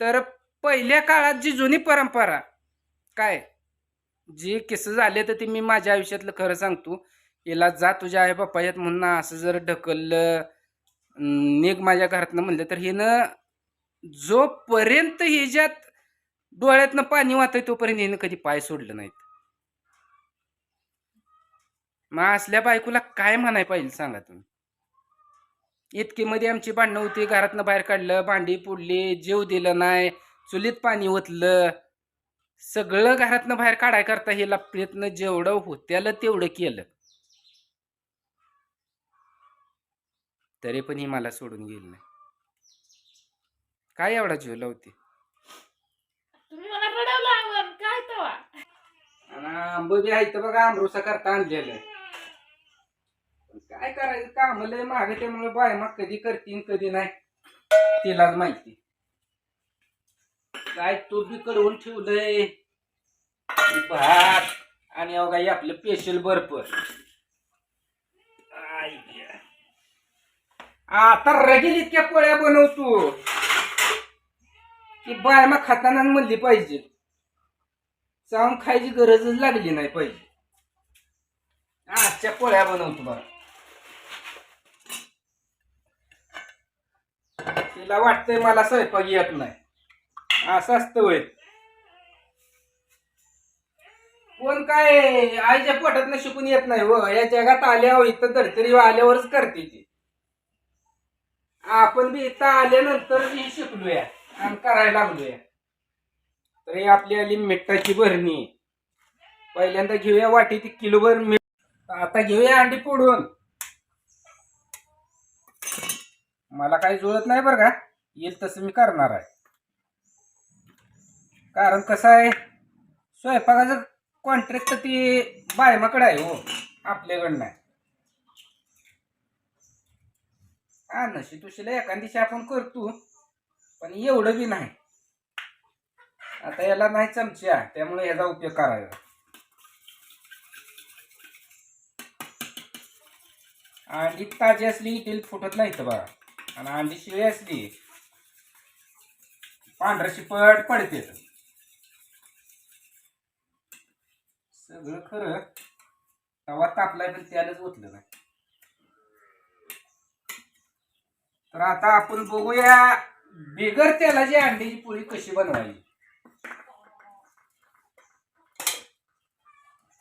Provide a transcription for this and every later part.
तर पहिल्या काळात जी जुनी परंपरा काय? जी किस्से झाले तर ते मी माझ्या आयुष्यातलं खरं सांगतो. हिला जा तुझ्या आई बाप्पा येत म्हणून असं जर ढकललं निघ माझ्या घरातनं म्हणलं तर हिनं जोपर्यंत हिच्यात डोळ्यातनं पाणी वाहतंय तोपर्यंत हिनं कधी पाय सोडलं नाहीत. मग असल्या बायकोला काय म्हणाय पाहिजे सांगा तुम्ही? इतकी मध्ये आमची भांडणं होती. घरातनं बाहेर काढलं भांडी पुडली जीव दिलं नाही चुलीत पाणी ओतलं. सगळं घरातनं बाहेर काढाय करता हिला प्रयत्न जेवढं होत्याला तेवढं केलं. तरी पण ही मला सोडून गेली नाही. काय एवढा जीव लावते? आंब बी आहे तर बघा आमरुसा करता आणलेलं. काय करायचं? काम लय मागे त्यामुळे बाय मग कधी करतीन कधी नाही. तिलाच माहिती. काय तू बी कडवून ठेवलंय? भात आणि अवघा आपलं स्पेशल बर्फ आता रगेल इतक्या पोळ्या बनवतो. की बाय मग खाताना म्हणली पाहिजे. चावून खायची गरजच लागली नाही पाहिजे. आजच्या पोळ्या बनवतो बरं. तिला वाटतंय मला स्वयंपाक येत नाही. असं असतं वय कोण काय आईच्या पोटात शिकून येत नाही व या जगात आल्यावर इथं धडतरी आल्यावरच करते ती. आपण बी इथं आल्यानंतर ही शिकलोया आणि करायला लागलोया. तर ही आपली आली मिठाची भरणी. पहिल्यांदा घेऊया वाटी ती किलोभर मीठ. आता घेऊया अंडी फोडून. मला काही जुळत नाही बरं का. येईल तसं मी करणार आहे. कारण कसं आहे स्वयंपाकाचं कॉन्ट्रॅक्ट ती बायमाकडे आहे हो आपल्याकडं नाही हा नशी तुशीला एखाद दिवशी आपण करतो पण एवढं बी नाही. आता याला नाही चमच्या त्यामुळे याचा उपयोग करायचा. अंडी ताजी असली तेल फुटत नाही तर बघा. आणि अंडी शिळी असली. पांढरा शिपट पडते. सगळं खरं तवा तापलाय पण त्यालाच ओतलं नाही. तर आता आपण बघूया बिगर तेलाची अंडीची पोळी कशी बनवायची.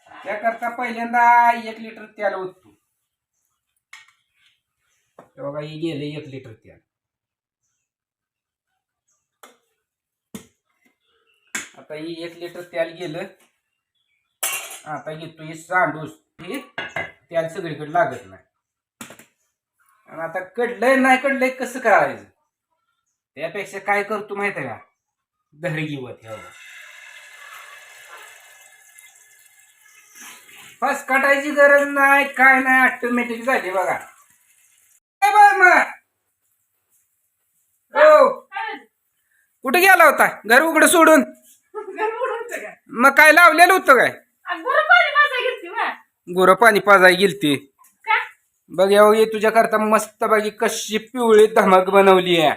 त्याकरता पहिल्यांदा एक लिटर तेल ओत हे बघा ही गेले एक लिटर तेल आता. ही एक लिटर तेल गेलं. आता घेतो ही सांडूस. हे तेल सगळीकडे लागत नाही. आणि आता कडलंय नाही कडलंय कसं करायचं? त्यापेक्षा काय करतो माहिती आहे का? दहरगीवत ह्या फस कटायची गरज नाही काय नाही ऑटोमॅटिक झाली बघा काय बघ मग हो कुठे गेला होता? घर उघडं सोडून? मग काय लावलेलं होतं काय? गोरं पाणी पाजाय गेलती. बघ तुझ्या करता मस्त बाकी कशी पिवळी धमक बनवली आहे.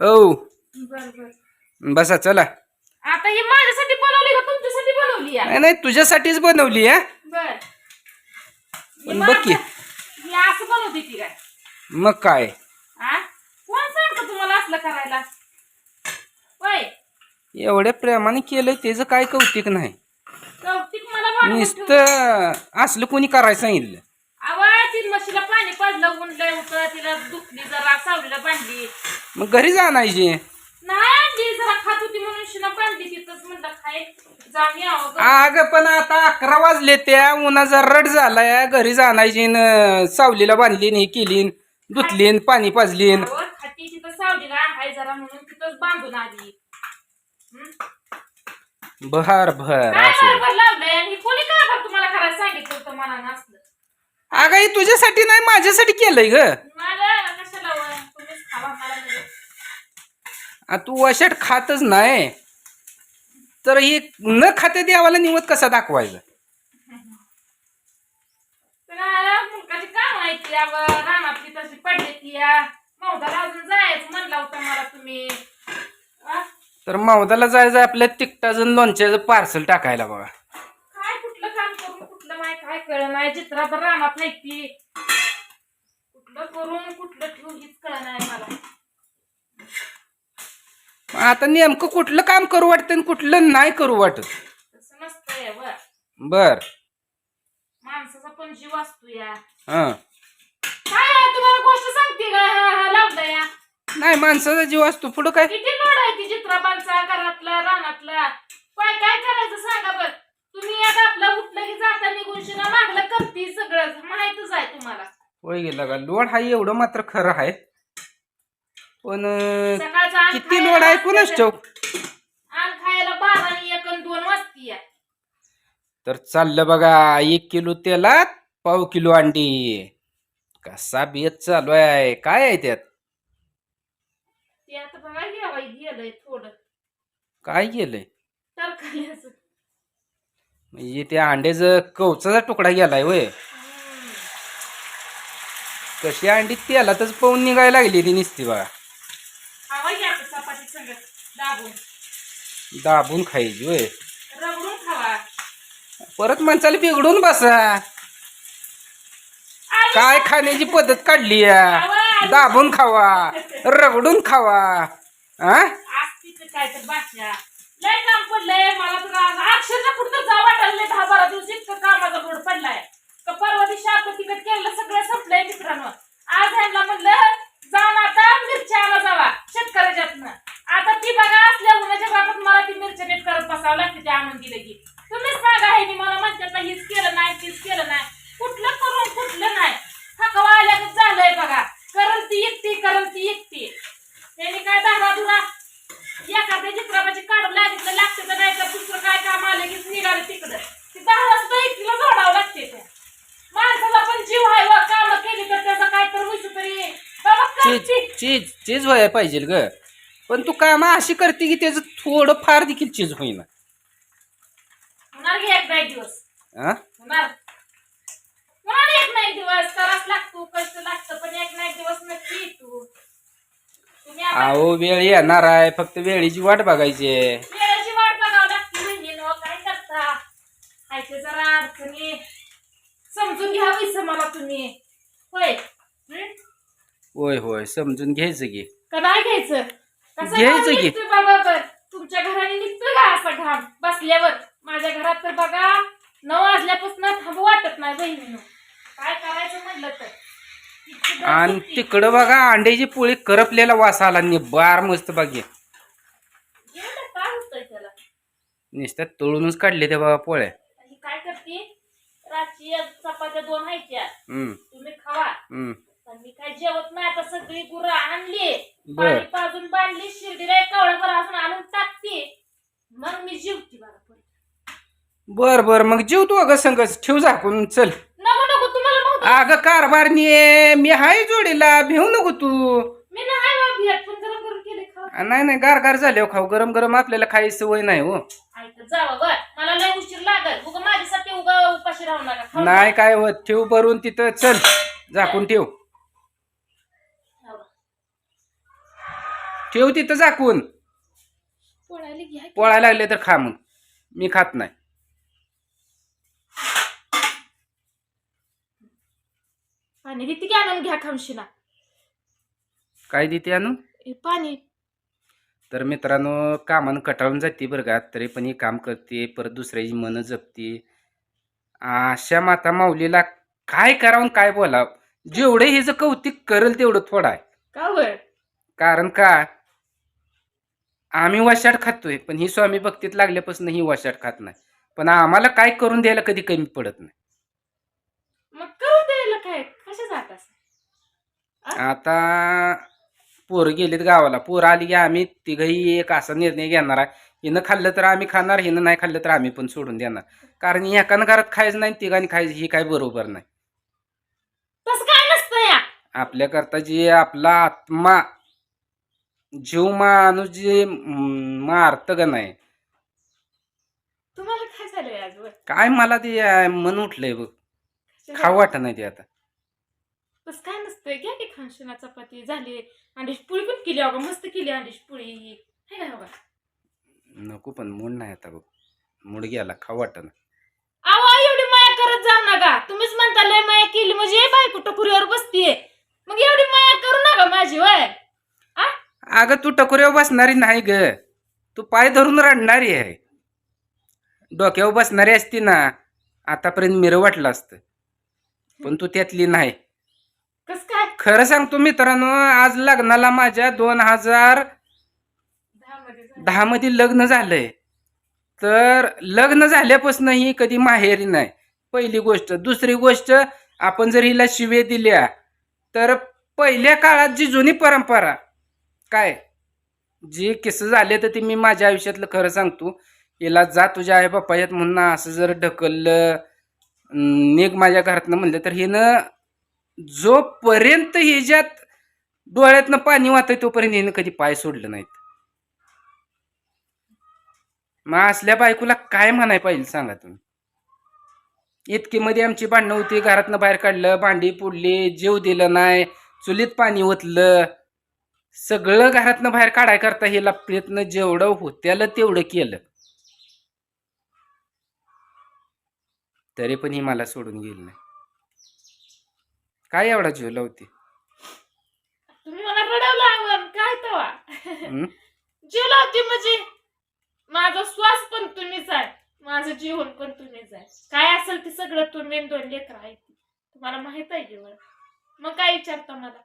बर बसा चला. आता ही माझ्यासाठी बनवली का तुमच्यासाठी बनवली नाही तुझ्यासाठीच बनवली आहे. पण बघ की. ही असं बनवते ती काय? मग काय? असलं करायला? एवढ्या प्रेमाने केलंय त्याचं काय कौतिक नाही. कौतिक मला नुसतं असलं कोणी करायला सांगितलं. आवाज ती म्हशीला पाणी पडलं उंडलंय होतं तिला दुखली जरा सावलीला बांधली मग घरी जाणायची नाही आणली जरा खात होती म्हणून शिना बांधली तिथंच म्हणलं खाय जाऊन यावं गं. अग पण आता अकरा वाजले त्या उन्हाचा रड झालाय घरी जाणायची सावलीला बांधली हे केली न धुतली न पाणी पाजली न अहो, खाती तिथं सावलीला हाय जरा म्हणून तिथंच बांधून आली? भर भर काय असं. बरोबर लावलंय? आणि हे कोणी काय बरं तुम्हाला करायला सांगितलं होतं मला नसलं अगं हे तुझ्यासाठी नाही माझ्यासाठी केलंय ग. मला कशाला वय? तुम्हीच खावा मला नाही. आ, तू वशट खातच नाही. तर हे न खाते देवाला निवत कसा दाखवायचा? काम रानातली तशी पडली ती या मौदाला अजून जायचं म्हणला होता मला तुम्ही. आ? तर मावदाला जायचं आपल्या तिकटाचं लोणच्याचं पार्सल टाकायला बघा. काय कुठलं काम करून कुठलं नाही काय कळ नाही चित्रात रानात नाही ती. कुठलं करून कुठलं ठेवू हीच कळ नाही मला. आता नेमकं कुठलं काम करू वाटतं आणि कुठलं नाही करू वाटत? तसं नसतंय बर बर. माणसाचा पण जीव असतो या हा. काय आहे, तुम्हाला गोष्ट सांगते का? लावलं या नाही माणसाचा जीव असतो. पुढं काय? किती लोड आहे ती चित्राबांचा घरातला रानातला. काय काय करायचं सांगा बर. तुम्ही आता आपलं उठलं की जाता निघून शिना मागलं करती सगळं. माहितच आहे तुम्हाला. होय गेला का? लोड हा एवढं मात्र खरं आहे पण अं, सकाळचा आण किती खायला लोड आहे? कोणाच ठेव आण खायला बारा आणि एक आणि दोन वाजती. तर चाललं बघा एक किलो तेलात पाव किलो अंडी. कसा बेत चालू आहे? काय आहे त्यात? ते आता बघा घ्यावा गेलंय थोडं. काय तरकारीचं म्हणजे त्या अंड्याचं कवचाचा तुकडा गेलाय वय. कशी अंडी तेलातच पाहून निघायला लागली ती निसती बघा. खावा घ्या आता चपाती संग दाबून. दाबून खायची वय रगडून खावा. परत माणसाला बिघडून बसा. काय खाण्याची पद्धत काढली दाबून खावा रगडून खावा हा काय तर लय काम पडलंय मला अक्षरशः कुठं जा वाटायला नाही दहा बारा दिवस इतकं कामाचा लोड पडलाय का परवा दिवशी आपण तिकट केलं सगळं संपलंय मित्रांनो आज ह्यांना म्हणलं जाऊन आता मिरच्या आला जावा शेतकऱ्याच्यातनं आता ती बघा असल्या उन्हाच्या बाबत मला ती मिरच्या नीट करत बसावं लागते ते आणून दिलं की तुम्हीच सांगा हे मला म्हणतात ना हीच केलं नाही तीच केलं नाही कुठलं करून कुठलं नाही थकवा आल्यागत झालंय बघा करल ती एकटी करल ती एकटी त्यांनी काय धारा धुरा एखाद्या चित्रापाची काढून लागितलं लागतं तर नाही तर दुसरं काय काम आलं की निघालं तिकडं ती धारा सुद्धा एकटीला जोडावं लागते त्या माणसाला पण जीव आहे व काम केली तर त्याचा काय तर होईसू तरी बाबा चीज चीज व्हायला पाहिजे ग. पण तू कामा अशी करते की त्याचं थोडं फार देखील चीज होईना. होणार की एक नाही दिवस? हा होणार. होणार एक नाही दिवस? कराच लागतो कष्ट लागतं पण एक नाही दिवस नक्की तू. तुम्ही आता अहो वेळ येणार आहे. फक्त वेळेची वाट बघायची आहे. वेळेची वाट बघावं लागते बहिणीनो काय करता? खायचे जरा अडचणी. समजून घ्यावीस मला तुम्ही. होय? होय होय समजून घ्यायचं की. का नाही घ्यायचं? कसं घ्यायचं घाम की. निघतोय बाबा बर तुमच्या घराने निघतोय का असा घाम बसल्यावर. माझ्या घरात तर बघा नऊ वाजल्यापासून थांबू वाटत नाही बहिणीनं. काय करायचं म्हणलं तर? इतकी आणि. तिकडं बघा अंड्याची पोळी करपलेला वास आला नि बार मस्त काय होतंय त्याला? नुसत्या तळूनच काढले त्या बाबा पोळ्या. ही काय करते? रातची एक चपात्या दोन व्हायच्या. हम्म. तुम्ही खावा. हम्म. मी काय जेवत नाही. आता सगळी गुरं आणली. बर. पाणी पाजून बांधली शिर्डीला एक कावळाभर आणून टाकते. मग मी जेवते परत. बर बर. मग जीव तू अगं संगच ठेव झाकून. चल. नको नको. तुम्हाला अगं कारभारनी मी हाय जोडीला. भिवू नको तू. मी नाही बा भेट पण गरम गरम केले खा आ, नाही नाही. गार गार झाले खाऊ. गरम गरम आपल्याला खायची सवय नाही हो. ऐकत जावं बर मला लय उशीर लागल. उगा माझ्यासाठी उगा उपाशी राहू नका. खाऊ नाही काय होत. ठेव भरून तिथं. चल. झाकून ठेव नका. ठेव तिथं झाकून. पोळायला घ्या पोळायला लागले तर खा मग. मी खात नाही. पाणी देते की आणून घ्या खाऊशिना काय देते आणून? पाणी. तर मित्रांनो कामानं कटाळून जाते बरं का. तरी पण ही काम करते परत दुसऱ्याची मनं जपते. अशा माता माऊलीला काय करावं काय बोलावं? जेवढं हिचं कौतिक करेल तेवढं थोडं आहे. का बर? कारण का? आम्ही वशाट खातोय पण ही स्वामी भक्तीत लागल्यापासून ही वशाट खात नाही. पण आम्हाला काय करून द्यायला कधी कमी पडत नाही. मग करून द्यायला काय? कशा जात असं? आता पोरं गेलीत गावाला. पोरं आली की आम्ही तिघही एक असा निर्णय घेणार आहे. हिनं खाल्लं तर आम्ही खाणार हिनं नाही खाल्लं तर आम्ही पण सोडून देणार. कारण एकानं घरात खायचं नाही तिघांनी खायचं ही काय बरोबर नाही. आपल्याकरता जे आपला आत्मा जीव माणूस जे म, मारतं का नाही? तुम्हाला काय झालंय आज वर? काय मला ते अं, मन उठलंय बघ. खाऊ वाटत नाही ते आता. तसं काय नसतं लागतंय घ्या की खानशिना चपाती झाली. अंडीची पोळी पण केली अगं मस्त केली अंडीची पोळी. है का बघा नको पण मूड नाही आता बघ. मूड गेला खाऊ वाटत अहो एवढी माया करत जाऊ नका. तुम्हीच म्हणता लय माया केली. म्हणजे ए बायको टकुरीवर बसतीये? मग एवढी माया करू नका माझी वय. अगं तू टकोऱ्यावर बसणारी नाही ग. तू पाय धरून रडणारी आहे. डोक्यावर बसणारी असती ना आतापर्यंत मिरं वाटलं असतं. पण तू त्यातली नाही. कस काय? खरं सांगतो मित्रांनो आज लग्नाला माझ्या दोन हजार दहा मध्ये लग्न झालंय. तर लग्न झाल्यापासून ही कधी माहेरी नाही. पहिली गोष्ट. दुसरी गोष्ट आपण जर हिला शिवे दिल्या तर पहिल्या काळात जी जुनी परंपरा काय? जी किस्स झाले तर ती मी माझ्या आयुष्यातलं खरं सांगतो. हिला जा तुझ्या आई बाप्पा येत म्हणून असं जर ढकललं अं, निघ माझ्या घरातनं म्हणलं तर हिनं जोपर्यंत हिच्यात डोळ्यातनं पाणी वाहतंय तोपर्यंत हिनं कधी पाय सोडलं नाहीत. मग असल्या बायकोला काय म्हणाय पाहिजे सांगा तुम्ही? इतकी मध्ये आमची भांडणं होती घरातनं बाहेर काढलं भांडी पुडली जीव दिलं नाही चुलीत पाणी ओतलं. सगळं घरातनं बाहेर काढाय करता हिला प्रयत्न जेवढं होत्याला तेवढं केलं. तरी पण ही मला सोडून गेली नाही. काय एवढा जीव लावते? तुम्ही मला रडवलं काय तवा? हं? जीव लावते म्हणजे? माझा श्वास पण तुम्हीच आहे. माझं जीवन पण तुम्हीच आहे. काय असेल ते सगळं तुम्ही दोन लेकर आहे तुम्हाला माहीत आहे जीवन मग काय विचारता मला?